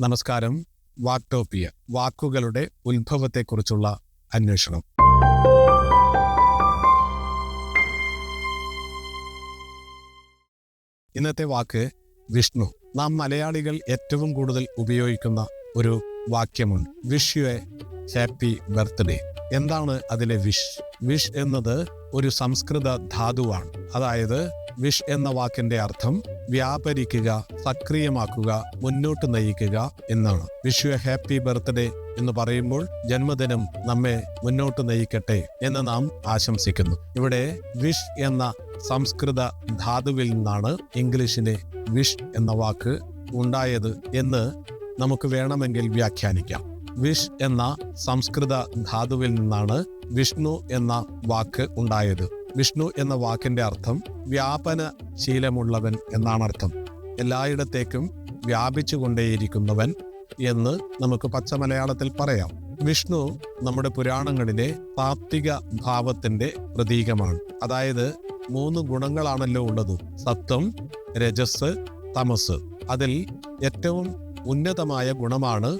നമസ്കാരം. വാക്ടോപ്പിയ വാക്കുകളുടെ ഉത്ഭവത്തെക്കുറിച്ചുള്ള അന്വേഷണം. ഇന്നത്തെ വാക്ക് വിഷ്ണു. നാം മലയാളികൾ ഏറ്റവും കൂടുതൽ ഉപയോഗിക്കുന്ന ഒരു വാക്യമുണ്ട് wish you a happy birthday എന്താണ് അതിലെ വിഷ് വിഷ് എന്നത് ഒരു സംസ്കൃത ധാതുവാണ്. അതായത് വിഷ് എന്ന വാക്കിന്റെ അർത്ഥം വ്യാപരിക്കുക സക്രിയമാക്കുക മുന്നോട്ട് നയിക്കുക എന്നാണ്. വിഷ് യു ഹാപ്പി ബർത്ത്ഡേ എന്ന് പറയുമ്പോൾ ജന്മദിനം നമ്മെ മുന്നോട്ട് നയിക്കട്ടെ എന്ന് നാം ആശംസിക്കുന്നു. ഇവിടെ വിഷ് എന്ന സംസ്കൃത ധാതുവിൽ നിന്നാണ് ഇംഗ്ലീഷിലെ വിഷ് എന്ന വാക്ക് ഉണ്ടായത് എന്ന് നമുക്ക് വേണമെങ്കിൽ വ്യാഖ്യാനിക്കാം. വിഷ് എന്ന സംസ്കൃത ധാതുവിൽ നിന്നാണ് വിഷ്ണു എന്ന വാക്ക് ഉണ്ടായത്. വിഷ്ണു എന്ന വാക്കിന്റെ അർത്ഥം വ്യാപന ശീലമുള്ളവൻ എന്നാണ് അർത്ഥം. എല്ലായിടത്തേക്കും വ്യാപിച്ചുകൊണ്ടേയിരിക്കുന്നവൻ എന്ന് നമുക്ക് പച്ച മലയാളത്തിൽ പറയാം. വിഷ്ണു നമ്മുടെ പുരാണങ്ങളിലെ താത്വിക ഭാവത്തിന്റെ പ്രതീകമാണ്. അതായത് മൂന്ന് ഗുണങ്ങളാണല്ലോ ഉള്ളത്. സത്വം രജസ് തമസ്. അതിൽ ഏറ്റവും ഉന്നതമായ ഗുണമാണ്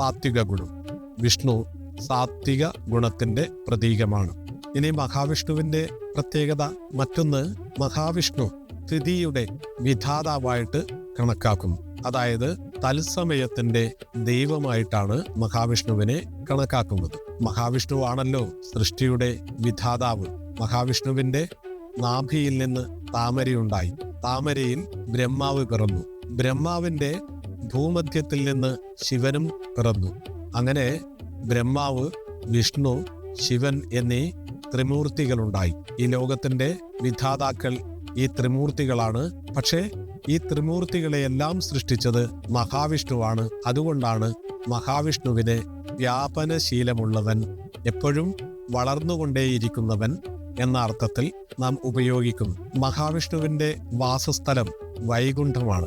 താത്വിക ഗുണം. വിഷ്ണു സാത്വിക ഗുണത്തിന്റെ പ്രതീകമാണ്. ഇനി മഹാവിഷ്ണുവിന്റെ പ്രത്യേകത മറ്റൊന്ന് മഹാവിഷ്ണു സ്ഥിതിയുടെ വിധാതാവായിട്ട് കണക്കാക്കും. അതായത് തത്സമയത്തിന്റെ ദൈവമായിട്ടാണ് മഹാവിഷ്ണുവിനെ കണക്കാക്കുന്നത്. മഹാവിഷ്ണു ആണല്ലോ സൃഷ്ടിയുടെ വിധാതാവ്. മഹാവിഷ്ണുവിന്റെ നാഭിയിൽ നിന്ന് താമരയുണ്ടായി. താമരയിൽ ബ്രഹ്മാവ് പിറന്നു. ബ്രഹ്മാവിന്റെ ഭൂമധ്യത്തിൽ നിന്ന് ശിവനും പിറന്നു. അങ്ങനെ ബ്രഹ്മാവ് വിഷ്ണു ശിവൻ എന്നീ ത്രിമൂർത്തികളുണ്ടായി. ഈ ലോകത്തിന്റെ വിധാതാക്കൾ ഈ ത്രിമൂർത്തികളാണ്. പക്ഷേ ഈ ത്രിമൂർത്തികളെയെല്ലാം സൃഷ്ടിച്ചത് മഹാവിഷ്ണുവാണ്. അതുകൊണ്ടാണ് മഹാവിഷ്ണുവിന് വ്യാപനശീലമുള്ളവൻ എപ്പോഴും വളർന്നുകൊണ്ടേയിരിക്കുന്നവൻ എന്ന അർത്ഥത്തിൽ നാം ഉപയോഗിക്കുന്നു മഹാവിഷ്ണുവിന്റെ വാസസ്ഥലം വൈകുണ്ഠമാണ്.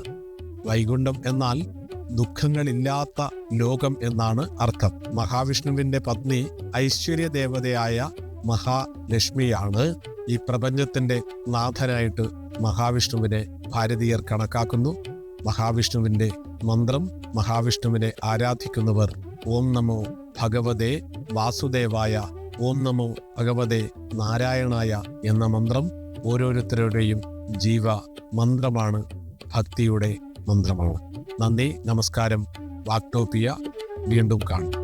വൈകുണ്ഠം എന്നാൽ ദുഃഖങ്ങളില്ലാത്ത ലോകം എന്നാണ് അർത്ഥം. മഹാവിഷ്ണുവിന്റെ പത്നി ഐശ്വര്യ ദേവതയായ മഹാലക്ഷ്മിയാണ് ഈ പ്രപഞ്ചത്തിന്റെ നാഥനായിട്ട് മഹാവിഷ്ണുവിനെ ഭാരതീയർ കണക്കാക്കുന്നു. മഹാവിഷ്ണുവിന്റെ മന്ത്രം മഹാവിഷ്ണുവിനെ ആരാധിക്കുന്നവർ ഓം നമോ ഭഗവതേ വാസുദേവായ ഓം നമോ ഭഗവതേ നാരായണായ എന്ന മന്ത്രം ഓരോരുത്തരുടെയും ജീവ മന്ത്രമാണ് ഭക്തിയുടെ മന്ത്രമാണ്. നന്ദി നമസ്കാരം. വാക്ടോപ്പിയ വീണ്ടും കാണും.